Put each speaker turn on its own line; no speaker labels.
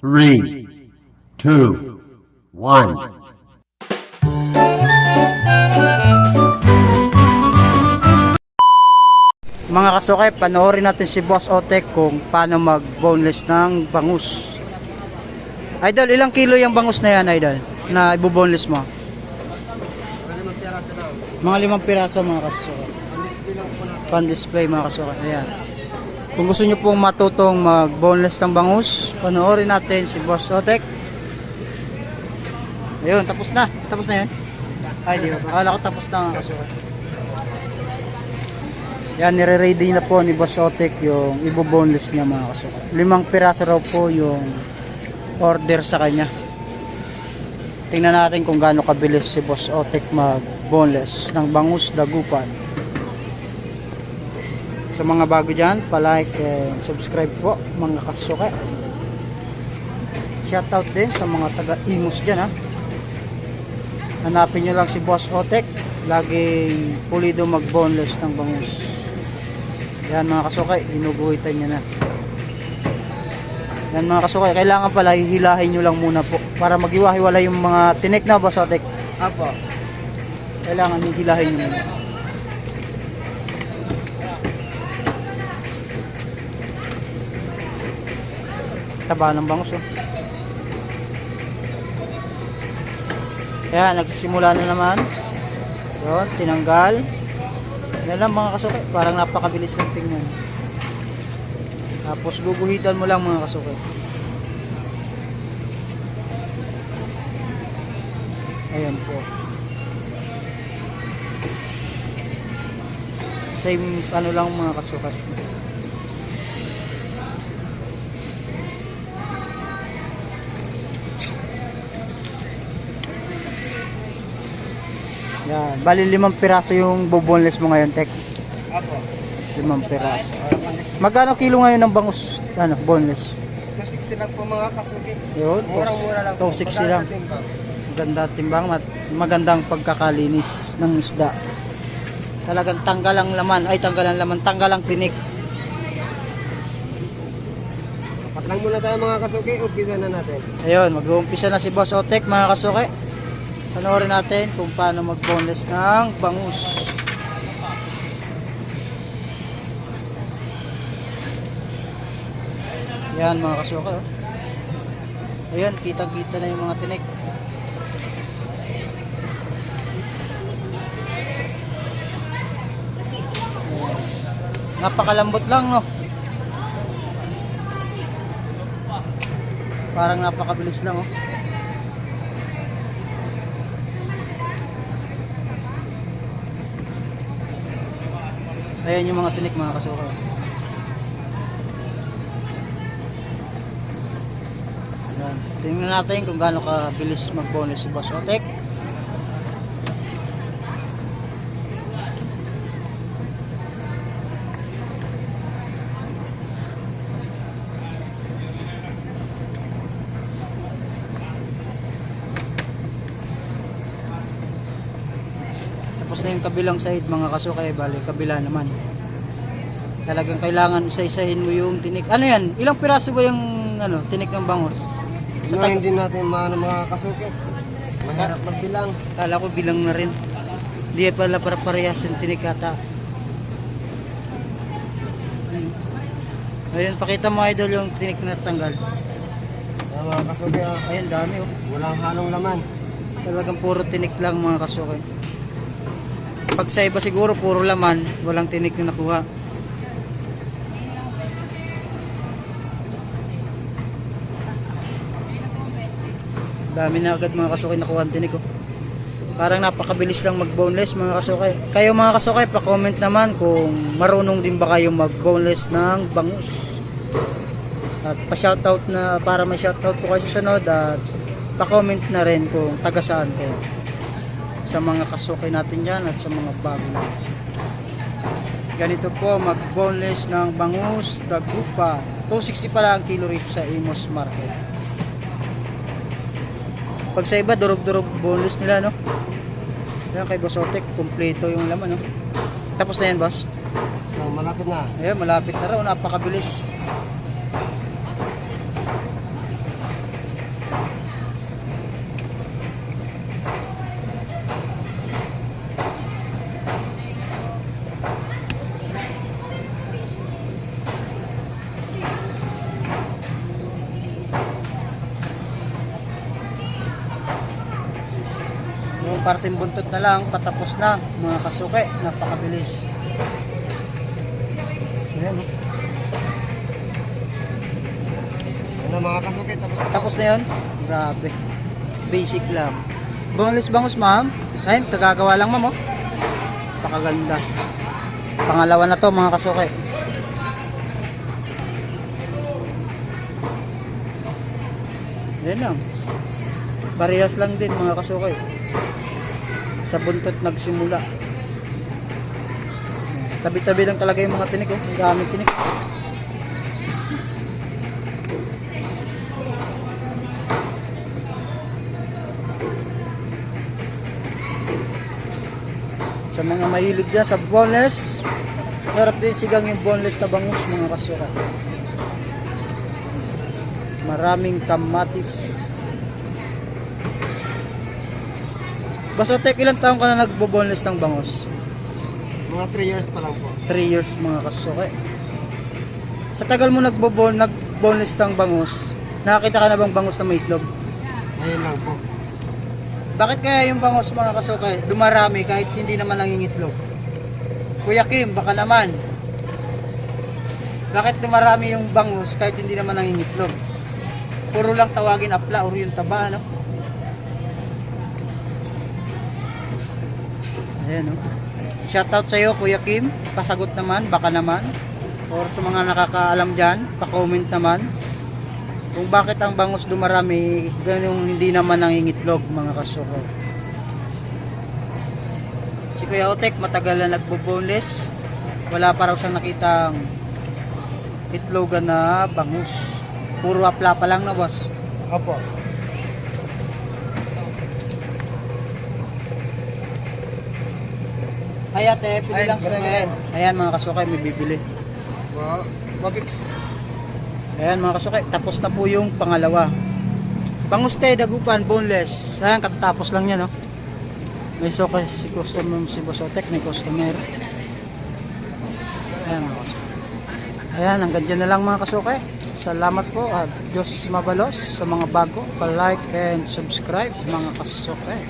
three, two, one.
Mga kasukay, panoorin natin si Boss Otek kung paano mag-boneless ng bangus. Idol, ilang kilo yung bangus na yan, Idol? Na ibo-boneless mo? Mga limang piraso, mga kasukay. Pan-display, mga kasukay. Ayan. Kung gusto nyo pong matutong mag-boneless ng bangus, panoorin natin si Boss Otek. Ayun, tapos na. Tapos na yan. Ay, di ba? Akala ko tapos na. Yan, nire-ready na po ni Boss Otek yung ibo-boneless niya mga kasukat. Limang piraso raw po yung order sa kanya. Tingnan natin kung gaano kabilis si Boss Otek mag-boneless ng bangus dagupan. Sa mga bago dyan, palike and subscribe po mga kasuka. Shoutout din sa mga taga-Imus dyan ha. Hanapin nyo lang si Boss Otek. Laging pulido mag-boneless ng bangus. Yan mga kasukay, inuguhitan niya na. Yan mga kasukay, kailangan pala hihilahin nyo lang muna po para magiwahiwala yung mga tinik na basotek.
Apo.
Kailangan hihilahin nyo muna. Taba ng bangus oh. Yan, nagsisimula na naman. Yun, tinanggal. Yan lang mga kasukay, parang napakabilis ng tingnan. Tapos guguhitan mo lang mga kasukay. Ayan po. Same ano lang mga kasukay. Yan, bali limang piraso yung buboneless mo ngayon, Tek.
Apo.
Limang piraso. Magkano kilo ngayon ng bangus, ano, boneless?
260 lang po mga kasuki.
Yun,
Murang-mura lang.
260 lang. Maganda timbang, mat magandang pagkakalinis ng isda. Talagang tanggal ang laman, ay tanggal ang laman, tanggal ang tinik.
Apat lang muna tayo mga kasuki. Umpisa na natin.
Ayun, mag-uumpisa na si Boss Otek, mga kasuke. Panoorin natin kung paano mag-boneless ng bangus. Yan mga kasuke. Oh. Ayan, kitang-kita na yung mga tinik. Napakalambot lang, no? Parang napakabilis lang, oh. Ayan yung mga tinik mga kasuka. Tingnan natin kung gaano kabilis mag-bonus si Boss Otek. Tapos na yung kabilang side mga kasukay, bali kabila naman. Talagang kailangan isa-isahin mo yung tinik. Ano yan? Ilang piraso ba yung ano, tinik ng bangos? Tag-
Ngayon din natin maano mga kasuki. Mahirap magbilang.
Kala ko bilang na rin. Hindi pala para parehas yung tinik ata. Hmm. Ayun, pakita mo idol yung tinik na tanggal.
Yan mga kasuki. ah.
Ayun, dami oh.
Walang halong laman.
Talagang puro tinik lang mga kasukay. Pag sa iba siguro puro laman, walang tinik na nakuha. Dami na agad mga kasukay nakuha ang tinik ko. Parang napakabilis lang mag-boneless mga kasukay. Kayo mga kasukay, pa-comment naman kung marunong din ba kayo mag-boneless ng bangus. At pa-shoutout na para may shoutout po kayo sa sunod at pa-comment na rin kung taga saan kayo. Sa mga kasukay natin dyan at sa mga bago. Ganito po mag-boneless ng bangus, dagupa. 260 pala ang kilo rito sa Imos Market. Pag sa iba, durog-durog boneless nila, no? Yan kay Bosotek, kumpleto yung laman, no? Tapos na yan, boss.
Ah, malapit na.
Ayan, malapit na raw, napakabilis. Yung parteng buntot na lang, patapos na mga kasuke. Napakabilis. Ayan, oh.
Ano mga kasuki, tapos na po.
Tapos na yun? Grabe. Basic lang. Boneless bangus, ma'am. Ayun, kagagawa lang, ma'am, oh. Pakaganda. Pangalawa na to, mga kasuke. Yan lang. Parehas lang din, mga kasuke. Sa buntot nagsimula. Tabi-tabi lang talaga yung mga tinik, oh. Ang daming tinik. sa mga mahilig dyan sa boneless sarap din sigang yung boneless na bangus mga kasura maraming kamatis Basotek, ilang taon ka na nagbo-boneless ng bangus?
Mga 3 years pa lang po.
3 years mga kasuke. Sa tagal mo nagbo-bon nag-boneless ng bangus, nakakita ka na bang bangus na may itlog?
Ngayon lang po.
Bakit kaya yung bangus mga kasuke dumarami kahit hindi naman nangingitlog? Kuya Kim, baka naman. Bakit dumarami yung bangus kahit hindi naman nangingitlog? Puro lang tawagin apla or yung taba, no? Ayan, no? Shoutout sa'yo, Kuya Kim. Pasagot naman, baka naman. Or sa mga nakakaalam dyan, pa-comment naman. Kung bakit ang bangus dumarami, ganyung hindi naman nangingitlog, mga kasuko. Si Kuya Otek, matagal na nagbo-boneless. Wala pa raw siyang nakitang itlogan na bangus. Puro apla pa lang na, boss.
Opo.
Ay ate, pili lang sa
yan.
Ayan mga kasukay, may bibili.
Wow. Bakit?
Ayan mga kasukay, tapos na po yung pangalawa. Panguste, dagupan, boneless. Ayan, katatapos lang yan, no? May sukay si customer, si Bosotek, may customer. Ayan mga kasukay. Ayan, hanggang dyan na lang mga kasukay. Salamat po at Diyos mabalos sa mga bago. Pa-like and subscribe mga kasukay.